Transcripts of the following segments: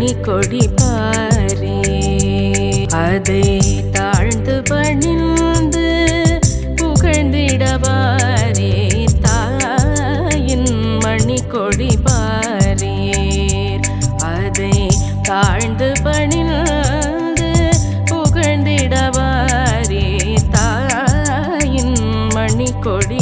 மணி கொடி பாரே. அதை தாழ்ந்து பணிந்து புகழ்ந்திடவாரே தாயின் மணி கொடி பாரீர். அதை தாழ்ந்து பணிந்து புகழ்ந்திடவாரே தாயின் மணி கொடி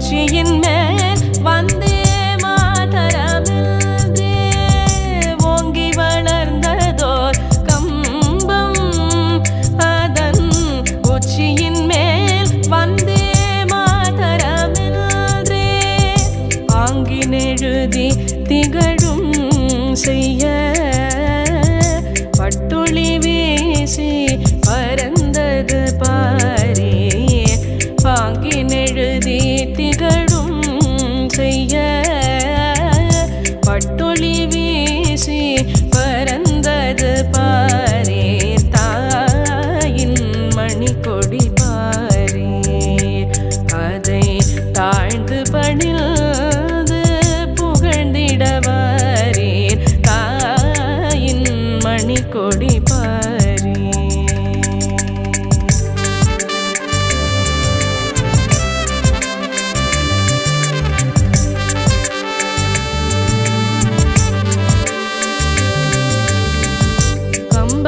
உச்சியின் மேல் வந்தே மாதரமில்தே ஓங்கி வளர்ந்ததோர் கம்பம். அதன் உச்சியின் மேல் வந்தே மாதரமில்தே ஆங்கினெழுதி திகழும் செய்ய. பட்டுளி வீசி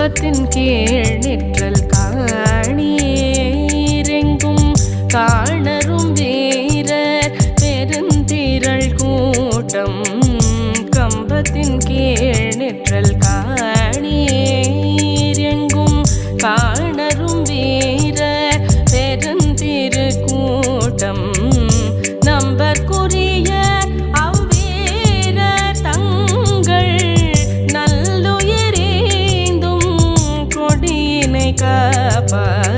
கம்பத்தின் கீழ் நிற்றல் காணீரெங்கும் காணரும் வீரர் பெருந்திரள் கூட்டம் கம்பத்தின் கீழ் நிற்றல் forever.